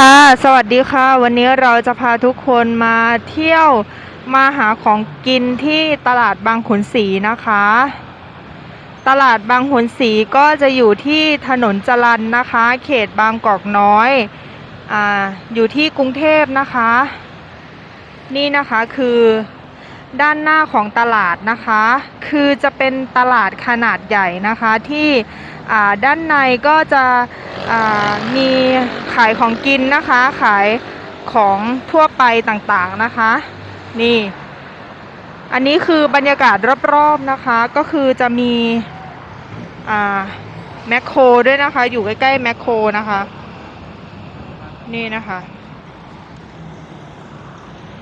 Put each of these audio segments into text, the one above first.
ค่ะ สวัสดีค่ะ วันนี้เราจะพาทุกคนมาเที่ยวมาหาของกินที่ตลาดบางขุนศรีนะคะ ตลาดบางขุนศรีก็จะอยู่ที่ถนนจรัญนะคะ เขตบางกอกน้อยอ่าอยู่ที่กรุงเทพนะคะ นี่นะคะคือด้านหน้าของตลาดนะคะ คือจะเป็นตลาดขนาดใหญ่นะคะที่ ด้านในก็จะมีขายของกินนะคะ ขายของทั่วไปต่างๆนะคะ นี่ อันนี้คือบรรยากาศรอบๆนะคะ ก็คือจะมีแมคโครด้วยนะคะ อยู่ใกล้ๆแมคโครนะคะ นี่นะคะ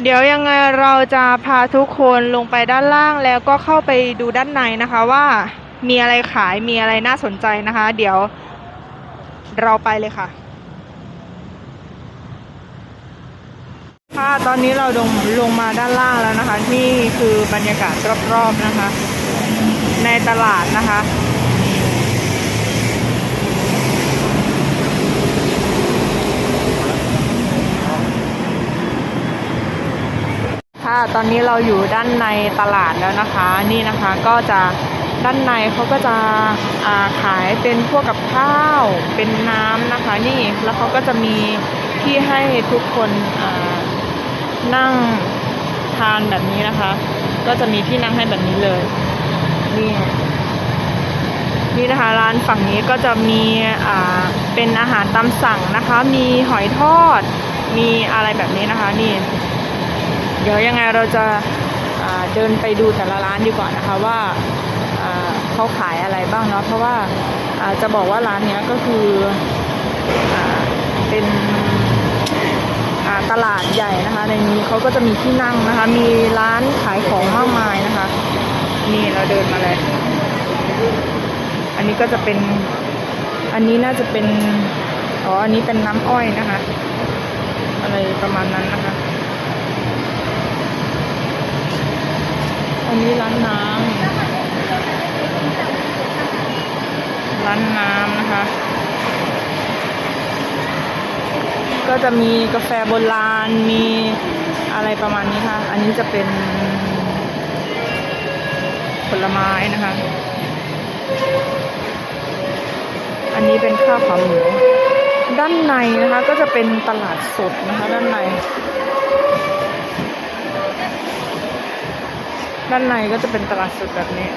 เดี๋ยวยังไงเราจะพาทุกคนลงไปด้านล่างแล้วก็เข้าไปดูด้านในนะคะว่า มีอะไรขายมีอะไรน่าสนใจนะคะ เดี๋ยวเราไปเลยค่ะ ค่ะตอนนี้เราลงลงมาด้านล่างแล้วนะคะ นี่คือบรรยากาศรอบๆนะคะ ในตลาดนะคะค่ะตอนนี้เราอยู่ด้านในตลาดแล้วนะคะ นี่นะคะก็จะ ด้านในเขาก็จะาขายเป็นพวกกับข้าวเป็นน้ำนะคะ นี่แล้วเขาก็จะมีที่ให้ทุกคนนั่งทานแบบนี้นะคะ ก็จะมีที่นั่งให้แบบนี้เลยนี่นี่นะคะร้านฝั่งนี้ก็จะมีเป็นอาหารตามสั่งนะคะ มีหอยทอด มีอะไรแบบนี้นะคะนี่ เดี๋ยวยังไงเราจะาเดินไปดูแต่ละร้านดีกว่านะคะว่า เขาขายอะไรบ้างเนาะเพราะว่าอาจะบอกว่าร้านเนี้ยก็คืออเป็นตลาดใหญ่นะคะ ในนี้เขาก็จะมีที่นั่งนะคะ มีร้านขายของมากมายนะคะ นี่เราเดินมาเลยอันนี้ก็จะเป็นอันนี้น่าจะเป็นอ๋ออันนี้เป็นน้ำอ้อยนะคะ อะไรประมาณนั้นนะคะ อันนี้ร้านน้ำ ร้านน้ำนะคะ ก็จะมีกาแฟโบราณ มีอะไรประมาณนี้ค่ะ อันนี้จะเป็นผลไม้นะคะ อันนี้เป็นข้าวขาหมู ด้านในนะคะก็จะเป็นตลาดสดนะคะ ด้านใน ด้านในก็จะเป็นตลาดสดแบบนี้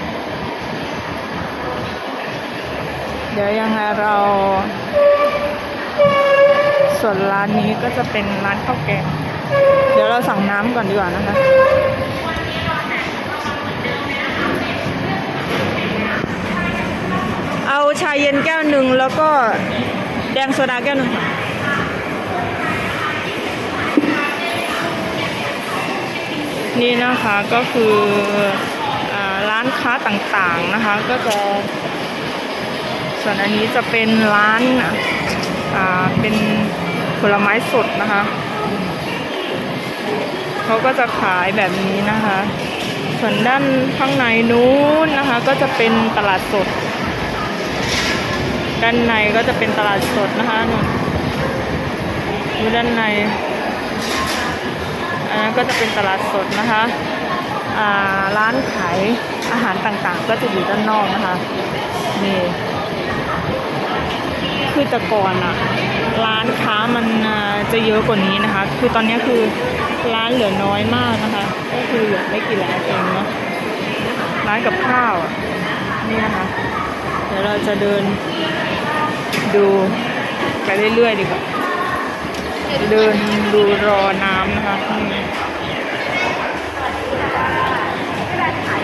เดี๋ยวยังไงเรา ส่วนร้านนี้ก็จะเป็นร้านข้าวแกง เดี๋ยวเราสั่งน้ำก่อนดีกว่านะคะเอาชาเย็นแก้วหนึ่งแล้วก็แดงโซดาแก้วหนึ่งนี่นะคะก็คืออร้านค้าต่างๆนะคะ ก็จะ ส่วนอันนี้จะเป็นร้านอ่าเป็นผลไม้สดนะคะเขาก็จะขายแบบนี้นะคะ ส่วนด้านข้างในนู้นนะคะ ก็จะเป็นตลาดสด ด้านในก็จะเป็นตลาดสดนะคะนู่นดูด้านในอันนั้นก็จะเป็นตลาดสดนะคะอ่าร้านขายอาหารต่างๆ ก็จะอยู่ด้านนอกนะคะนี่ คือแต่ก่อนอะร้านค้ามันจะเยอะกว่านี้นะคะ คือตอนนี้คือร้านเหลือน้อยมากนะคะ ก็คือเหลือไม่กี่ร้านเองเนาะร้านกับข้าวนี่นะคะเดี๋ยวเราจะเดินดูไปเรื่อยๆดีกว่าเดินดูรอน้ำนะคะนี่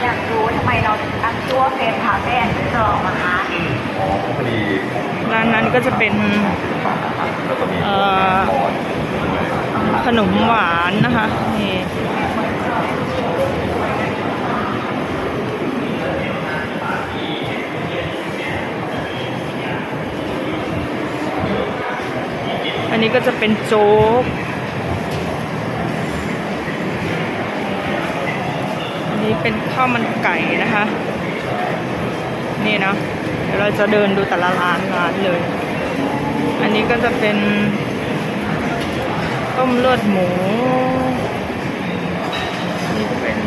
อยากรู้ทำไมเราถึงตั้งชื่อว่าเฟรมคาเฟ่แอนด์รีสอร์ทนะคะ ร้านนั้นก็จะเป็นแล้วก็มีเอ่อขนมหวานนะคะนี่อันนี้ก็จะเป็นโจ๊กอันนี้เป็นข้าวมันไก่นะคะ นี่เนาะ เดี๋ยวเราจะเดินดูแต่ละร้านร้านเลย อันนี้ก็จะเป็นต้มเลือดหมูนี่จะเป็น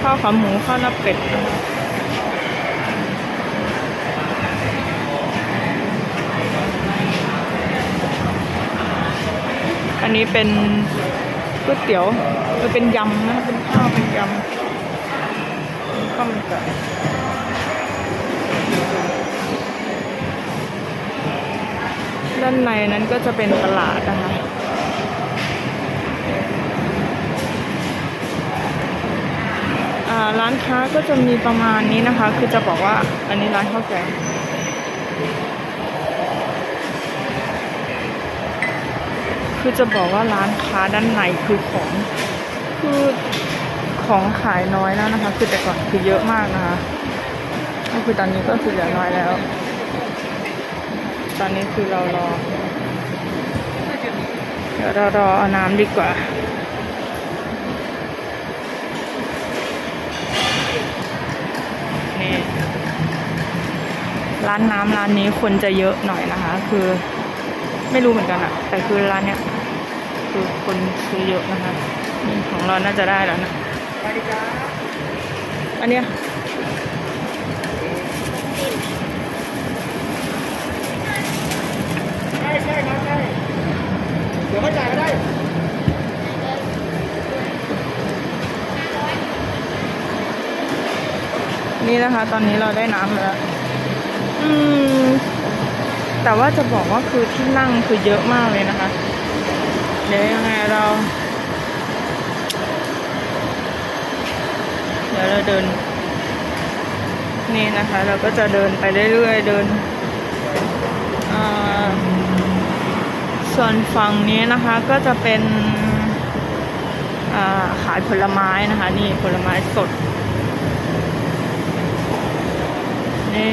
ข้าวขาหมูข้าวหน้าเป็ดนะคะอันนี้เป็นก๋วยเตี๋ยวเออเป็นยำนะเป็นข้าวเป็นยำ ข้าวมันไก่ด้านในนั้นก็จะเป็นตลาดนะคะ ร้านค้าก็จะมีประมาณนี้นะคะ คือจะบอกว่าอันนี้ร้านข้าวแกงคือจะบอกว่าร้านค้าด้านในคือของ คือ ของขายน้อยแล้วนะคะ คือแต่ก่อนคือเยอะมากนะคะก็คือตอนนี้ก็คือเหลือน้อยแล้ว ตอนนี้คือเรารอ เดี๋ยวเรารอเอาน้ำดีกว่านี่ร้านน้ำร้านนี้คนจะเยอะหน่อยนะคะ คือไม่รู้เหมือนกันอะแต่คือร้านเนี้ยคือคนซื้อเยอะนะคะ ของเราน่าจะได้แล้วนะ อันเนี้ยใช่ใช่ครับใช่เดี๋ยวเขาจ่ายก็ได้นี่นะคะ ตอนนี้เราได้น้ำมาแล้ว อืม แต่ว่าจะบอกว่าคือที่นั่งคือเยอะมากเลยนะคะ เดี๋ยวยังไงเรา เดิน นี่นะคะ เราก็จะเดินไปเรื่อยๆเดินส่วนฝั่งนี้นะคะก็จะเป็นขายผลไม้นะคะ นี่ผลไม้สด นี่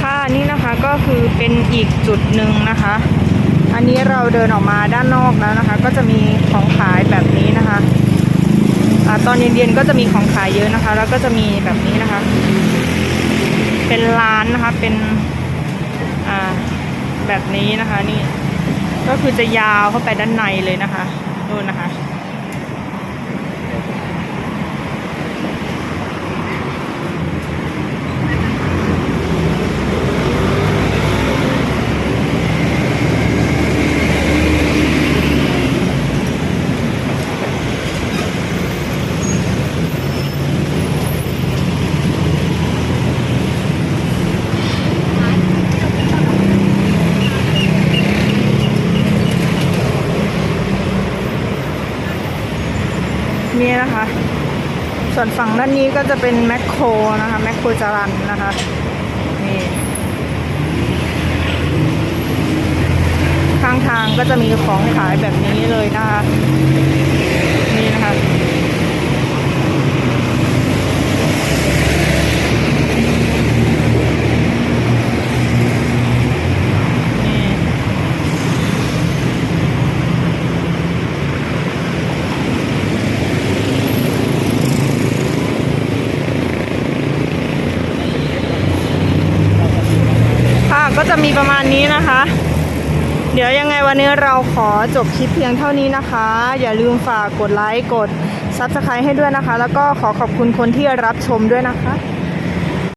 ค่ะนี่นะคะ ก็คือเป็นอีกจุดหนึ่งนะคะ อันนี้เราเดินออกมาด้านนอกแล้วนะคะ ก็จะมีของขายแบบนี้นะคะอตอนเย็นๆก็จะมีของขายเยอะนะคะ แล้วก็จะมีแบบนี้นะคะ เป็นร้านนะคะเป็นอ่าแบบนี้นะคะนี่ ก็คือจะยาวเข้าไปด้านในเลยนะคะนู่นนะคะ นี่นะคะ ส่วนฝั่งด้านนี้ก็จะเป็นแมคโครนะคะแมคโครจารันนะคะนี่ข้างทางก็จะมีของขายแบบนี้เลยนะคะนี่นะคะ มีประมาณนี้นะคะ เดี๋ยวยังไงวันนี้เราขอจบคลิปเพียงเท่านี้นะคะ อย่าลืมฝากกดไลค์กด Subscribe ให้ด้วยนะคะ แล้วก็ขอขอบคุณคนที่รับชมด้วยนะคะ